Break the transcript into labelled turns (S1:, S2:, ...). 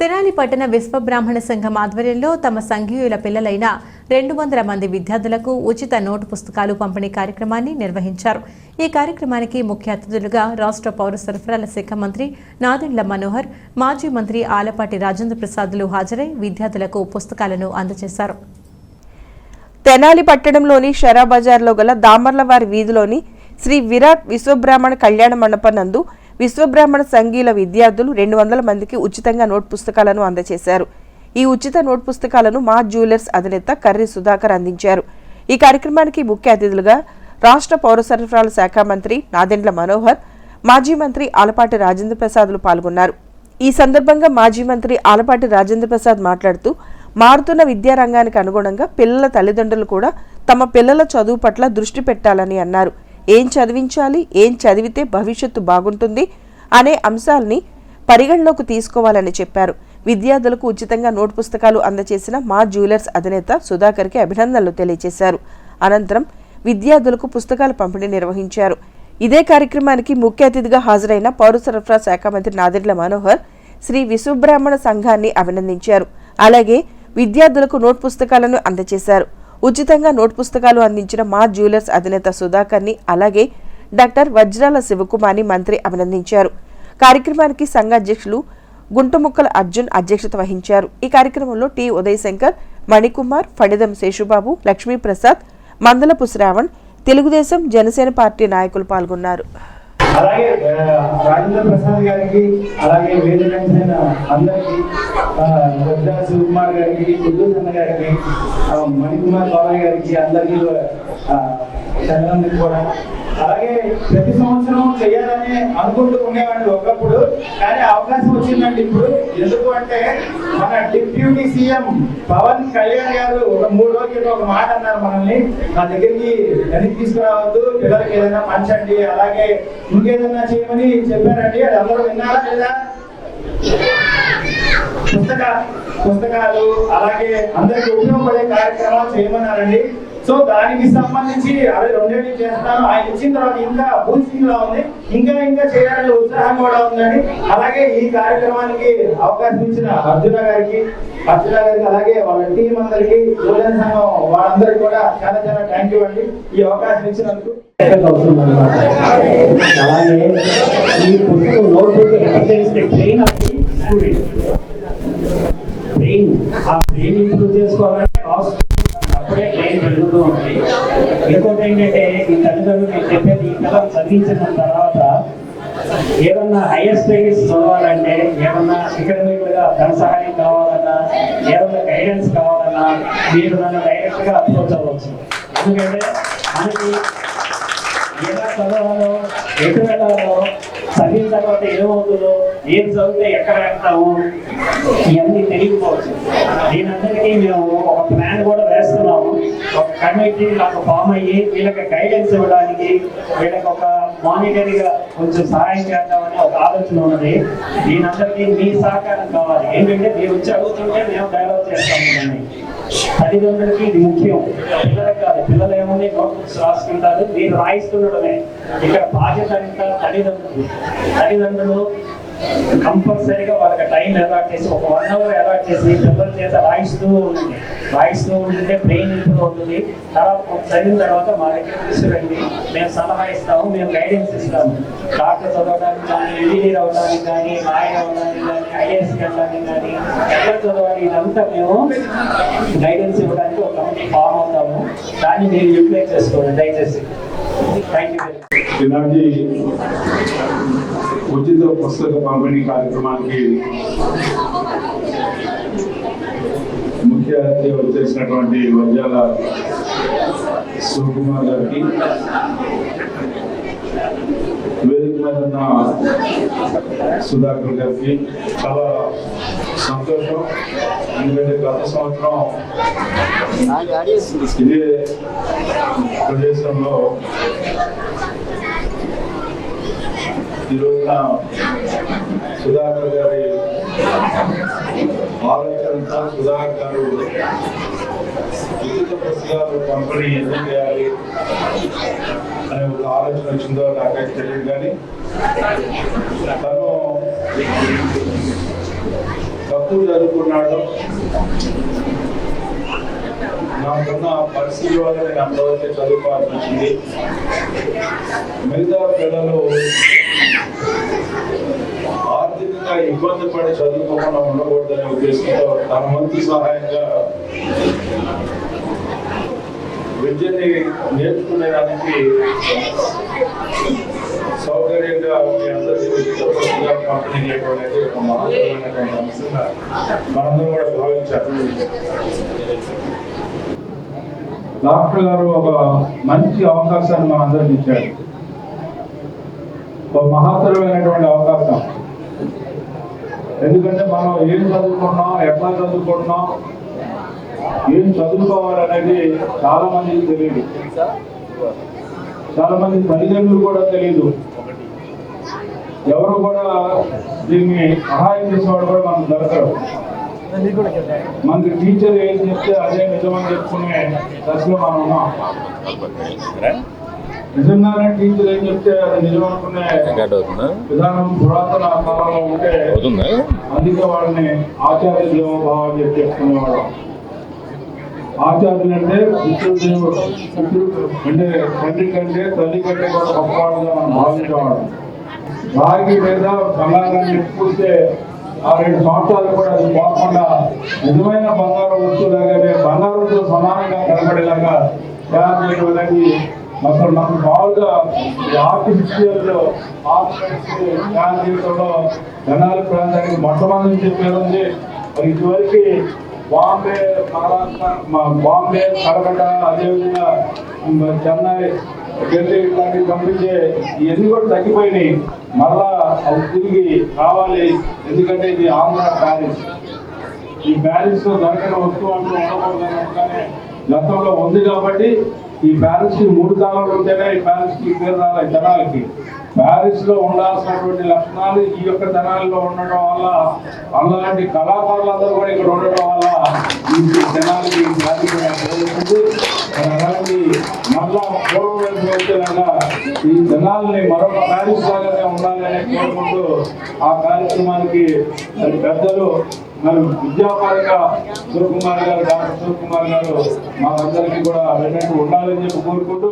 S1: తెనాలి పట్టణ విశ్వబ్రాహ్మణ సంఘం ఆధ్వర్యంలో తమ సంఘీయుల పిల్లలైన రెండు వందల మంది విద్యార్థులకు ఉచిత నోటు పుస్తకాలు పంపిణీ కార్యక్రమాన్ని నిర్వహించారు. ఈ కార్యక్రమానికి ముఖ్య అతిథులుగా రాష్ట్ర పౌర సరఫరాల శాఖ మంత్రి నాదెండ్ల మనోహర్ మాజీ మంత్రి ఆలపాటి రాజేంద్ర ప్రసాద్లు హాజరై విద్యార్థులకు పుస్తకాలను అందజేశారు.
S2: తెనాలి పట్టణంలోని షరా బజార్లో గల దామర్లవారి వీధిలోని శ్రీ విరాట్ విశ్వబ్రాహ్మణ కళ్యాణ మండపం నందు విశ్వబ్రాహ్మణ సంఘీల విద్యార్థులు రెండు వందల మందికి ఉచితంగా నోట్ పుస్తకాలను అందజేశారు. ఈ ఉచిత నోట్ పుస్తకాలను మా జ్యువెలర్స్ అధినేత కర్రి సుధాకర్ అందించారు. ఈ కార్యక్రమానికి ముఖ్య అతిథులుగా రాష్ట్ర పౌర సరఫరాల శాఖ మంత్రి నాదెండ్ల మనోహర్ మాజీ మంత్రి ఆలపాటి రాజేంద్ర ప్రసాద్లు పాల్గొన్నారు. ఈ సందర్భంగా మాజీ మంత్రి ఆలపాటి రాజేంద్ర ప్రసాద్ మాట్లాడుతూ మారుతున్న విద్యారంగానికి అనుగుణంగా పిల్లల తల్లిదండ్రులు కూడా తమ పిల్లల చదువు పట్ల దృష్టి పెట్టాలని అన్నారు. ఏం చదివించాలి? ఏం చదివితే భవిష్యత్తు బాగుంటుంది? అనే అంశాల్ని పరిగణలోకి తీసుకోవాలని చెప్పారు. విద్యార్థులకు ఉచితంగా నోట్ పుస్తకాలు అందజేసిన మా జ్యువెలర్స్ అధినేత సుధాకర్కి అభినందనలు తెలియజేశారు అనంతరం విద్యార్థులకు పుస్తకాల పంపిణీ నిర్వహించారు. ఇదే కార్యక్రమానికి ముఖ్య అతిథిగా హాజరైన పౌర సరఫరా శాఖ మంత్రి నాదిర్ల మనోహర్ శ్రీ విశ్వబ్రాహ్మణ సంఘాన్ని అభినందించారు. అలాగే విద్యార్థులకు నోట్ పుస్తకాలను అందజేశారు ఉచితంగా నోట్ పుస్తకాలు అందించిన మా జ్యువెలర్స్ అధినేత సుధాకర్ని అలాగే డాక్టర్ వజ్రాల శివకుమార్ని మంత్రి అభినందించారు. కార్యక్రమానికి సంఘ అధ్యక్షులు గుంటముక్కల అర్జున్ అధ్యక్షత వహించారు. ఈ కార్యక్రమంలో టి ఉదయశంకర్ మణికుమార్ ఫణిదం శేషుబాబు లక్ష్మీప్రసాద్ మందలపు శ్రావణ్ తెలుగుదేశం జనసేన పార్టీ నాయకులు పాల్గొన్నారు.
S3: అలాగే రాజేంద్ర ప్రసాద్ గారికి అలాగే వేదిక అయిన అందరికి వద్దా శివకుమార్ గారికి కుదూర్ అన్న గారికి మణికుమార్ బాబాయ్ గారికి అందరికీ చంద్రం కూడా అలాగే ప్రతి సంవత్సరం చేయాలని అనుకుంటూ ఉండేవాడిని ఒకప్పుడు కానీ అవకాశం వచ్చిందండి ఇప్పుడు. ఎందుకు అంటే మన డిప్యూటీ సీఎం పవన్ కళ్యాణ్ గారు ఒక మూడు రోజుల ఒక మాట అన్నారు మనల్ని. నా దగ్గరికి వెనక్కి తీసుకురావద్దు పిల్లలకి ఏదైనా పంచండి అలాగే ఇంకేదన్నా చేయమని చెప్పారండి? అది అందరూ విన్నారా లేదా? పుస్తక పుస్తకాలు అలాగే అందరికి ఉపయోగపడే కార్యక్రమాలు చేయమన్నారండి. సో దానికి సంబంధించి అవి రెండేళ్ళు చేస్తాను. ఆయన ఇచ్చిన తర్వాత ఇంకా బూస్టింగ్ లా ఉంది. ఇంకా ఇంకా చేయాలనే ఉత్సాహం కూడా ఉందండి. అలాగే ఈ కార్యక్రమానికి అవకాశం ఇచ్చిన అర్జున గారికి అర్జున గారికి అలాగే వాళ్ళ టీం అందరికి యువజన సంఘం వాళ్ళందరికీ కూడా చాలా చాలా థ్యాంక్ యూ అండి. ఈ అవకాశం ఇచ్చినందుకు
S4: అవసరం అన్నమాట అలాగే ఈ పుస్తకం notebook represents train student brain ఆ బ్రెయిన్ ఇంప్రూవ్ చేసుకోవాలంటే కాస్ట్ అప్పుడే బ్రెయిన్ పెరుగుతూ ఉంది. ఇంకోటి ఏంటంటే ఈ తల్లిదండ్రులు నేను చెప్పేది ఈ కథ చదివించిన తర్వాత ఏమన్నా హైయర్ స్టడీస్ చదవాలంటే ఏమన్నా అకాడమిక్గా ధన సహాయం కావాలన్నా ఏమన్నా గైడెన్స్ కావాలన్నా మీరు నన్ను డైరెక్ట్గా అప్రోచ్ అవ్వచ్చు. ఎందుకంటే మనకి ఎలా చదవాలో ఎటు వెళ్ళాలో చదివిన తర్వాత ఏమవుతుందో ఏం చదివితే ఎక్కడ వెళ్తాము ఇవన్నీ తెలియకపోవచ్చు. దీనందరికీ మేము ఒక ప్లాన్ కూడా వేస్తున్నాము. ఒక కమిటీ నాకు ఫామ్ అయ్యి వీళ్ళకి గైడెన్స్ ఇవ్వడానికి వీళ్ళకి ఒక మానిటరీగా కొంచెం సహాయం చేద్దామని ఒక ఆలోచన ఉన్నది. దీనందరికీ మీ సహకారం కావాలి. ఏంటంటే మీరు వచ్చి అడుగుతుంటే మేము డైలాగ్ చేస్తాము దాన్ని తల్లిదండ్రులకి ఇది ముఖ్యం. పిల్లలకు కాదు పిల్లలు ఏముంది నోట్బుక్స్ రాసుకుంటారు. మీరు రాయిస్తుండడమే ఇక్కడ బాధ్యత అంతా తల్లిదండ్రులు. తల్లిదండ్రులు కంపల్సరీగా వాళ్ళకి టైం అలాట్ చేసి ఒక వన్ అవర్ అలాట్ చేసి పిల్లల చేత రాయిస్తూ ఉంటుంది. రాయిస్తూ ఉంటుంటే బ్రెయిన్ ఇంప్రూవ్ అవుతుంది. తర్వాత చదివిన తర్వాత మా దగ్గర తీసుకురండి. మేము సలహా ఇస్తాము మేము గైడెన్స్ ఇస్తాము. డాక్టర్ చదవడానికి కానీ ఇంజనీర్ అవ్వడానికి కానీ లాయర్ అవ్వడానికి కానీ ఐఏఎస్ వెళ్ళడానికి కానీ ఎక్కడ చదవాలి ఇదంతా మేము గైడెన్స్ ఇవ్వడానికి ఒక కమిటీ ఫామ్ అవుతాము. దాన్ని మీరు యూటిలైజ్ చేసుకోండి దయచేసి. థ్యాంక్ యూ
S5: ఇలాంటి ఉచిత పుస్తక పంపిణీ కార్యక్రమానికి ముఖ్య అతిథి వచ్చేసినటువంటి వజ్రాల శివకుమార్ గారికి వేదిక మీద ఉన్న సుధాకర్ గారికి చాలా సంతోషం. ఎందుకంటే గత సంవత్సరం ఇదే ప్రదేశంలో ఈ రోజున సుధాకర్ గారి ఆలోచనతో సుధాకర్ గారు ఉచిత పుస్తకాలు పంపిణీ ఎందుకు చేయాలి అనే ఒక ఆలోచన వచ్చిందో నాకైతే తెలియదు కానీ తను తక్కువ చదువుకున్నాడు నాకున్న పరిస్థితి వల్ల నేను అంతవరకు చదువుకోవాల్సి వచ్చింది. మిగతా పిల్లలు విధంగా ఇబ్బంది పడి చదువుకోకుండా ఉండకూడదనే ఉద్దేశంతో తన వంతు సహాయంగా విద్యని నేర్చుకునేదానికి సౌకర్యంగా మీ అందరికీ పంపిణీ చేయడం అనేది ఒక మహత్తరమైనటువంటి అంశంగా మనందరం కూడా భావించారు డాక్టర్ గారు ఒక మంచి అవకాశాన్ని మనందరికి ఇచ్చారు. ఒక మహత్తరమైనటువంటి ఎందుకంటే మనం ఏం చదువుకుంటున్నాం ఎట్లా చదువుకుంటున్నాం ఏం చదువుకోవాలనేది చాలా మందికి తెలియదు చాలా మంది తల్లిదండ్రులు కూడా తెలియదు ఎవరు కూడా దీన్ని సహాయం చేసేవాడు కూడా మనం దొరకరు. మనకి టీచర్ ఏం చెప్తే అదే నిజమని చెప్పుకునే దశలో మనం ఉన్నాం. నిజంగానే టీచర్ ఏం చెప్తే అది నిజం అనుకునే విధానం పురాతన కాలంలో ఉంటే అందుకే వాళ్ళని ఆచార్య దేవోభావం చెప్పి చెప్పుకునేవాడు ఆచార్యులు అంటే పుత్రుడు అంటే తండ్రి కంటే తల్లి కంటే కూడా గొప్పవాడుగా మనం భావించేవాడు రాగి మీద బంగారాన్ని పూస్తే ఆ రెండు సంవత్సరాలు కూడా అది పోకుండా నిజమైన బంగారం వస్తువులాగానే బంగారంతో సమానంగా కనబడేలాగా తయారు చేయడం అనేది అసలు మనకు బాగా ఆర్టిఫిషియల్ ఆర్టిఫిషియల్ జనాల ప్రాంతానికి మొట్టమొదటి చెప్పేది ఉంది. మరి ఇదివరకు బాంబే మహారాష్ట్ర బాంబే కలకట్ట అదేవిధంగా చెన్నై ఢిల్లీ ఇట్లాంటివి పంపించే ఇవన్నీ కూడా తగ్గిపోయినాయి. మళ్ళా అది తిరిగి రావాలి. ఎందుకంటే ఇది ఆంధ్ర ప్యారిస్ ఈ ప్యారిస్ దొరకని వస్తువు అంటూ ఉండకూడదు అనుకునే గతంలో ఉంది కాబట్టి ఈ ప్యారిస్కి మూడు కాలాలు ఉంటేనే ఈ ప్యారిస్కి పేరు రాలేదు జనాలకి. ప్యారిస్లో ఉండాల్సినటువంటి లక్షణాలు ఈ యొక్క జనాల్లో ఉండడం వల్ల అలాంటి కళాకారులందరూ కూడా ఇక్కడ ఉండడం వల్ల ఈ జనాలకి ఈ అలాంటి మళ్ళా పూర్వం వైపు వచ్చేలాగా ఈ జనాల్ని మరొక ప్యారిస్ లాగానే ఉండాలని కోరుకుంటూ ఆ కార్యక్రమానికి పెద్దలు మరి విద్యాపరంగా శివకుమార్ గారు డాక్టర్ శివకుమార్ గారు మాకందరికీ కూడా వెన్నట్టు ఉండాలని చెప్పి కోరుకుంటూ